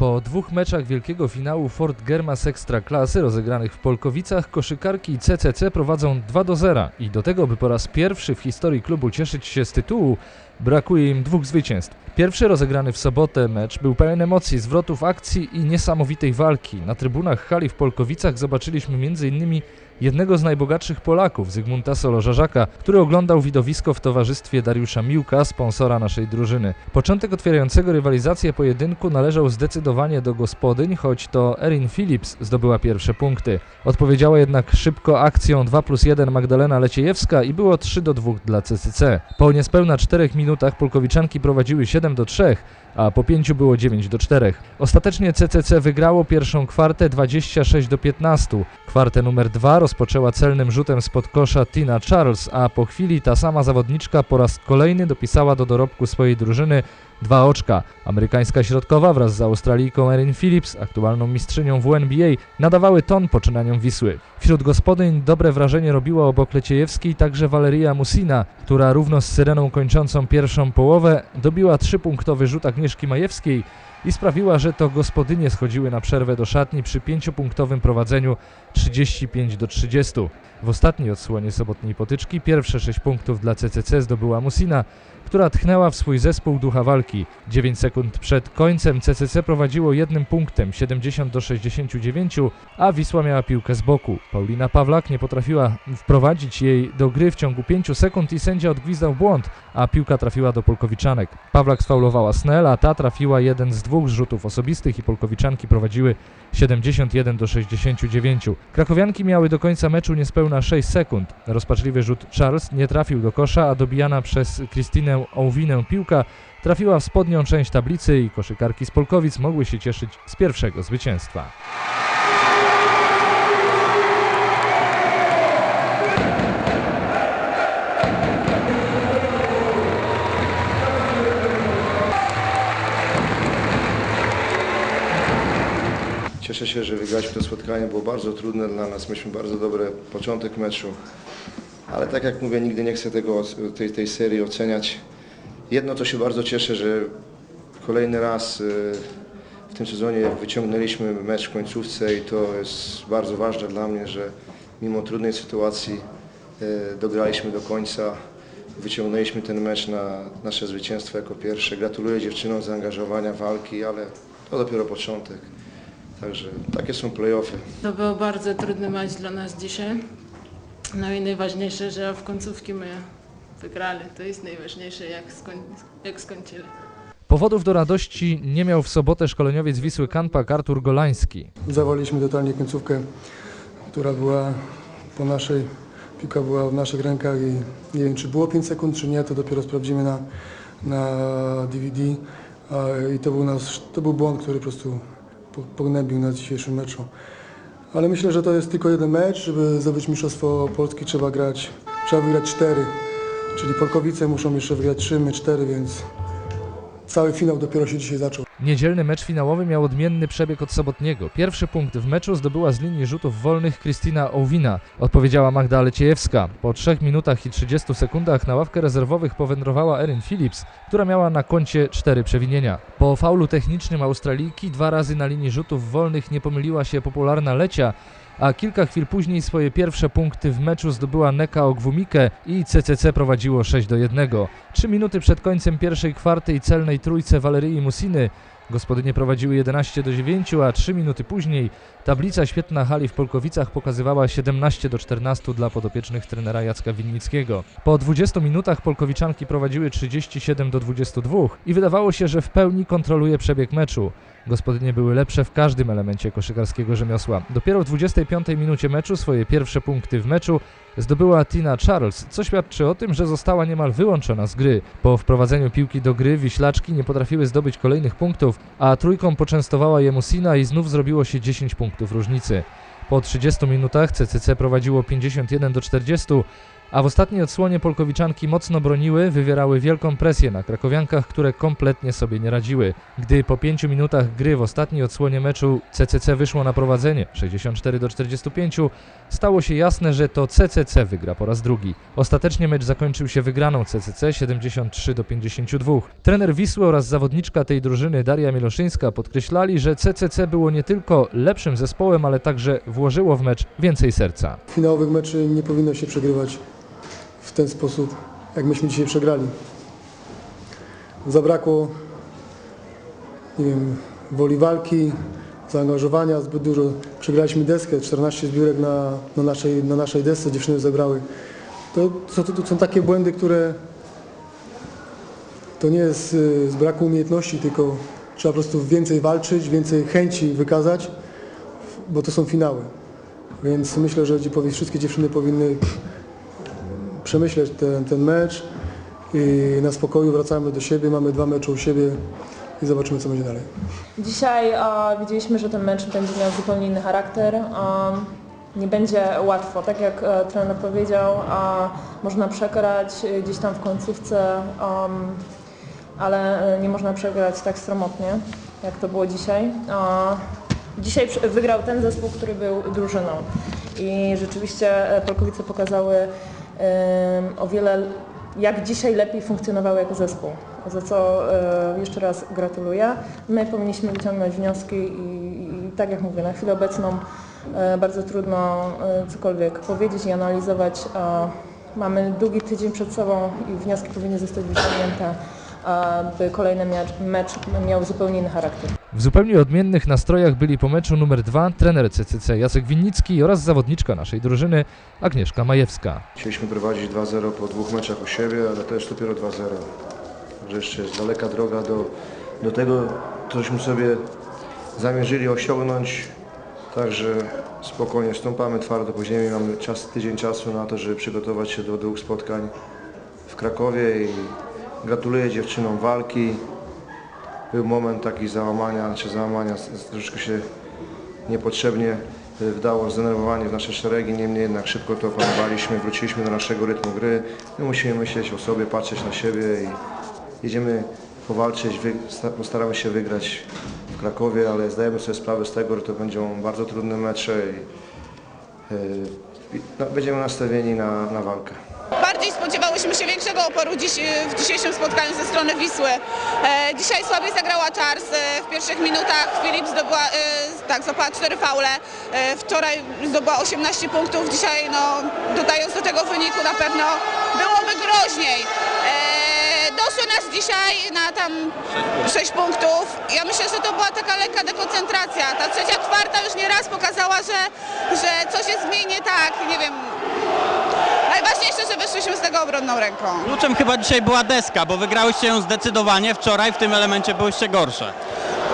Po dwóch meczach wielkiego finału Fort Germas Ekstraklasy rozegranych w Polkowicach koszykarki CCC prowadzą 2 do 0 i do tego, by po raz pierwszy w historii klubu cieszyć się z tytułu, brakuje im dwóch zwycięstw. Pierwszy rozegrany w sobotę mecz był pełen emocji, zwrotów akcji i niesamowitej walki. Na trybunach hali w Polkowicach zobaczyliśmy m.in. jednego z najbogatszych Polaków, Zygmunta Solożarzaka, który oglądał widowisko w towarzystwie Dariusza Miłka, sponsora naszej drużyny. Początek otwierającego rywalizację pojedynku należał zdecydowanie do gospodyń, choć to Erin Phillips zdobyła pierwsze punkty. Odpowiedziała jednak szybko akcją 2 plus 1 Magdalena Leciejewska i było 3 do 2 dla CCC. Po niespełna 4 minutach Polkowiczanki prowadziły 7 do 3, a po 5 było 9 do 4. Ostatecznie CCC wygrało pierwszą kwartę 26 do 15. Kwartę numer 2 rozpoczęła celnym rzutem spod kosza Tina Charles, a po chwili ta sama zawodniczka po raz kolejny dopisała do dorobku swojej drużyny dwa oczka. Amerykańska środkowa wraz z Australijką Erin Phillips, aktualną mistrzynią WNBA, nadawały ton poczynaniom Wisły. Wśród gospodyń dobre wrażenie robiła obok Leciejewskiej także Valeria Musina, która równo z Syreną kończącą pierwszą połowę. Dobiła trzypunktowy rzut Agnieszki Majewskiej i sprawiła, że to gospodynie schodziły na przerwę do szatni przy pięciopunktowym prowadzeniu 35 do 30. W ostatniej odsłonie sobotniej potyczki pierwsze 6 punktów dla CCC zdobyła Musina, która tchnęła w swój zespół ducha walki. 9 sekund przed końcem CCC prowadziło jednym punktem 70 do 69, a Wisła miała piłkę z boku. Paulina Pawlak nie potrafiła wprowadzić jej do gry w ciągu 5 sekund i sędzia odgwizdał błąd, a piłka trafiła do Polkowiczanek. Pawlak sfaulowała Snell, a ta trafiła jeden z dwóch rzutów osobistych i Polkowiczanki prowadziły 71 do 69. Krakowianki miały do końca meczu niespełna 6 sekund. Rozpaczliwy rzut Charles nie trafił do kosza, a dobijana przez Krystynę Ołwinę piłka trafiła w spodnią część tablicy i koszykarki z Polkowic mogły się cieszyć z pierwszego zwycięstwa. Cieszę się, że wygraliśmy to spotkanie. Było bardzo trudne dla nas. Mieliśmy bardzo dobry początek meczu. Ale tak jak mówię, nigdy nie chcę tego, tej, tej serii oceniać. Jedno to się bardzo cieszę, że kolejny raz y, w tym sezonie wyciągnęliśmy mecz w końcówce i to jest bardzo ważne dla mnie, że mimo trudnej sytuacji y, dograliśmy do końca. Wyciągnęliśmy ten mecz na nasze zwycięstwo jako pierwsze. Gratuluję dziewczynom zaangażowania, walki, ale to dopiero początek. Także takie są playoffy. To był bardzo trudny mecz dla nas dzisiaj. No i najważniejsze, że w końcówki my wygrali. To jest najważniejsze, jak, skoń, jak skończyli. Powodów do radości nie miał w sobotę szkoleniowiec Wisły Kanpak Artur Golański. Zawaliliśmy totalnie końcówkę, która była po naszej, piłka była w naszych rękach i nie wiem czy było 5 sekund czy nie, to dopiero sprawdzimy na, na DVD i to był, nasz, to był błąd, który po prostu pognębił nas w dzisiejszym meczu. Ale myślę, że to jest tylko jeden mecz, żeby zdobyć Mistrzostwo Polski trzeba grać, trzeba wygrać 4, czyli Polkowice muszą jeszcze wygrać 3, my 4, więc cały finał dopiero się dzisiaj zaczął. Niedzielny mecz finałowy miał odmienny przebieg od sobotniego. Pierwszy punkt w meczu zdobyła z linii rzutów wolnych Krystyna Ołwina. Odpowiedziała Magda Leciejewska. Po 3 minutach i 30 sekundach na ławkę rezerwowych powędrowała Erin Phillips, która miała na koncie 4 przewinienia. Po faulu technicznym Australijki dwa razy na linii rzutów wolnych nie pomyliła się popularna Lecia, a kilka chwil później swoje pierwsze punkty w meczu zdobyła Neka Ogwumike i CCC prowadziło 6 do 1. Trzy minuty przed końcem pierwszej kwarty i celnej trójce Walerii Musiny Gospodynie prowadziły 11 do 9, a 3 minuty później tablica świetna hali w Polkowicach pokazywała 17 do 14 dla podopiecznych trenera Jacka Winnickiego. Po 20 minutach Polkowiczanki prowadziły 37 do 22 i wydawało się, że w pełni kontroluje przebieg meczu. Gospodynie były lepsze w każdym elemencie koszykarskiego rzemiosła. Dopiero w 25 minucie meczu swoje pierwsze punkty w meczu zdobyła Tina Charles, co świadczy o tym, że została niemal wyłączona z gry. Po wprowadzeniu piłki do gry Wiślaczki nie potrafiły zdobyć kolejnych punktów, a trójką poczęstowała je Musina i znów zrobiło się 10 punktów różnicy. Po 30 minutach CCC prowadziło 51 do 40, A w ostatniej odsłonie Polkowiczanki mocno broniły, wywierały wielką presję na krakowiankach, które kompletnie sobie nie radziły. Gdy po pięciu minutach gry w ostatniej odsłonie meczu CCC wyszło na prowadzenie 64 do 45, stało się jasne, że to CCC wygra po raz drugi. Ostatecznie mecz zakończył się wygraną CCC 73 do 52. Trener Wisły oraz zawodniczka tej drużyny Daria Miloszyńska podkreślali, że CCC było nie tylko lepszym zespołem, ale także włożyło w mecz więcej serca. Finałowych meczy nie powinno się przegrywać w ten sposób, jak myśmy dzisiaj przegrali. Zabrakło, nie wiem, woli walki, zaangażowania zbyt dużo. Przegraliśmy deskę, 14 zbiórek na, na, naszej, na naszej desce dziewczyny zebrały. To, to, to, to są takie błędy, które to nie jest y, z braku umiejętności, tylko trzeba po prostu więcej walczyć, więcej chęci wykazać, bo to są finały. Więc myślę, że wszystkie dziewczyny powinny przemyśleć ten, ten mecz i na spokoju wracamy do siebie, mamy dwa mecze u siebie i zobaczymy co będzie dalej. Dzisiaj e, widzieliśmy, że ten mecz będzie miał zupełnie inny charakter. E, nie będzie łatwo, tak jak e, trener powiedział, a można przegrać e, gdzieś tam w końcówce, ale e, nie można przegrać tak sromotnie, jak to było dzisiaj. E, dzisiaj wygrał ten zespół, który był drużyną i rzeczywiście e, Polkowice pokazały o wiele, jak dzisiaj lepiej funkcjonowały jako zespół, za co e, jeszcze raz gratuluję. My powinniśmy wyciągnąć wnioski i, i tak jak mówię, na chwilę obecną e, bardzo trudno e, cokolwiek powiedzieć i analizować. Mamy długi tydzień przed sobą i wnioski powinny zostać wyciągnięte, by kolejny mecz miał zupełnie inny charakter. W zupełnie odmiennych nastrojach byli po meczu numer 2 trener CCC Jacek Winnicki oraz zawodniczka naszej drużyny Agnieszka Majewska. Chcieliśmy prowadzić 2-0 po dwóch meczach u siebie, ale to jest dopiero 2-0. Także jeszcze jest daleka droga do, do tego, cośmy sobie zamierzyli osiągnąć. Także spokojnie stąpamy twardo po ziemi. Mamy czas, tydzień czasu na to, żeby przygotować się do dwóch spotkań w Krakowie i gratuluję dziewczynom walki. Był moment taki załamania, czy załamania, z- z- troszkę się niepotrzebnie y, wdało zdenerwowanie w nasze szeregi, niemniej jednak szybko to opanowaliśmy, wróciliśmy do naszego rytmu gry. My musimy myśleć o sobie, patrzeć na siebie i jedziemy powalczyć, postaramy się wygrać w Krakowie, ale zdajemy sobie sprawę z tego, że to będą bardzo trudne mecze i y, no, będziemy nastawieni na, na walkę. Spodziewałyśmy się większego oporu dziś, w dzisiejszym spotkaniu ze strony Wisły. E, dzisiaj słabiej zagrała Charles. E, w pierwszych minutach Filip zdobyła, e, tak, złapała 4 faule. E, wczoraj zdobyła 18 punktów. Dzisiaj, no, dodając do tego wyniku, na pewno byłoby groźniej. E, doszły nas dzisiaj na tam 6 punktów. Ja myślę, że to była taka lekka dekoncentracja. Ta trzecia, czwarta już nie raz pokazała, że, że coś niej nie tak. Nie wiem, Najważniejsze, że wyszliśmy z tego obronną ręką. Kluczem chyba dzisiaj była deska, bo wygrałyście ją zdecydowanie. Wczoraj w tym elemencie byłyście gorsze.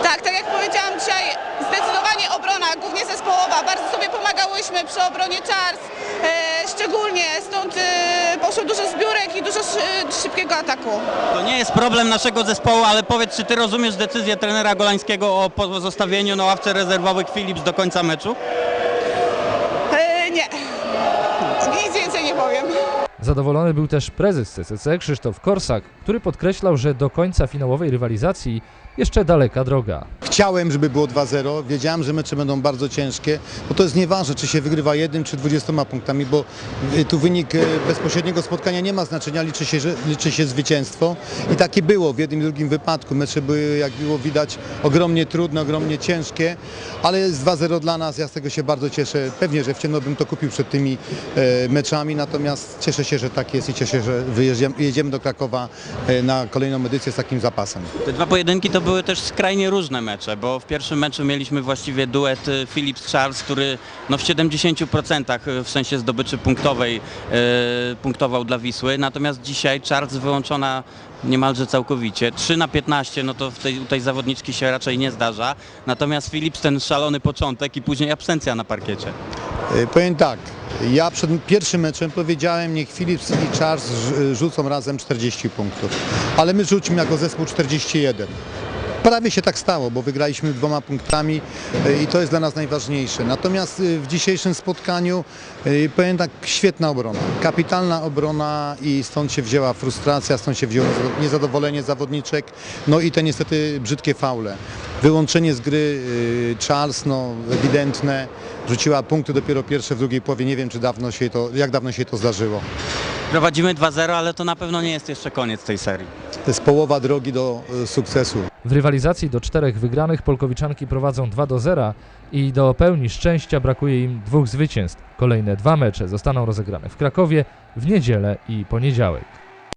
Tak, tak jak powiedziałam dzisiaj, zdecydowanie obrona, głównie zespołowa. Bardzo sobie pomagałyśmy przy obronie Charles, e, szczególnie stąd e, poszło dużo zbiórek i dużo szy, szybkiego ataku. To nie jest problem naszego zespołu, ale powiedz, czy ty rozumiesz decyzję trenera Golańskiego o pozostawieniu na ławce rezerwowych Philips do końca meczu? E, nie, nic więcej nie powiem. Zadowolony był też prezes CCC Krzysztof Korsak, który podkreślał, że do końca finałowej rywalizacji jeszcze daleka droga. Chciałem, żeby było 2-0. Wiedziałem, że mecze będą bardzo ciężkie, bo to jest nieważne, czy się wygrywa jednym czy 20 punktami, bo y, tu wynik y, bezpośredniego spotkania nie ma znaczenia, liczy się, liczy się zwycięstwo. I takie było w jednym i drugim wypadku. Mecze były, jak było widać, ogromnie trudne, ogromnie ciężkie, ale jest 2-0 dla nas. Ja z tego się bardzo cieszę. Pewnie, że w ciemno bym to kupił przed tymi e, meczami, natomiast cieszę się, że tak jest i cieszę się, że wyjedziemy, jedziemy do Krakowa e, na kolejną edycję z takim zapasem. Te dwa pojedynki to były też skrajnie różne mecze, bo w pierwszym meczu mieliśmy właściwie duet y, Philips-Charles, który no w 70% w sensie zdobyczy punktowej punktował dla Wisły, natomiast dzisiaj Charles wyłączona niemalże całkowicie. 3 na 15, no to w tej, tej zawodniczki się raczej nie zdarza, natomiast Philips ten szalony początek i później absencja na parkiecie. E, Powiem tak, ja przed pierwszym meczem powiedziałem, niech Philips i Charles rz- rzucą razem 40 punktów, ale my rzucimy jako zespół 41. Prawie się tak stało, bo wygraliśmy dwoma punktami e, i to jest dla nas najważniejsze. Natomiast e, w dzisiejszym spotkaniu e, powiem tak, świetna obrona, kapitalna obrona i stąd się wzięła frustracja, stąd się wzięło niezadowolenie zawodniczek, no i te niestety brzydkie faule. Wyłączenie z gry e, Charles, no ewidentne, rzuciła punkty dopiero pierwsze w drugiej połowie, nie wiem czy dawno się to, jak dawno się to zdarzyło. Prowadzimy 2-0, ale to na pewno nie jest jeszcze koniec tej serii. To jest połowa drogi do e, sukcesu. W rywalizacji do czterech wygranych Polkowiczanki prowadzą 2 do 0 i do pełni szczęścia brakuje im dwóch zwycięstw. Kolejne dwa mecze zostaną rozegrane w Krakowie w niedzielę i poniedziałek.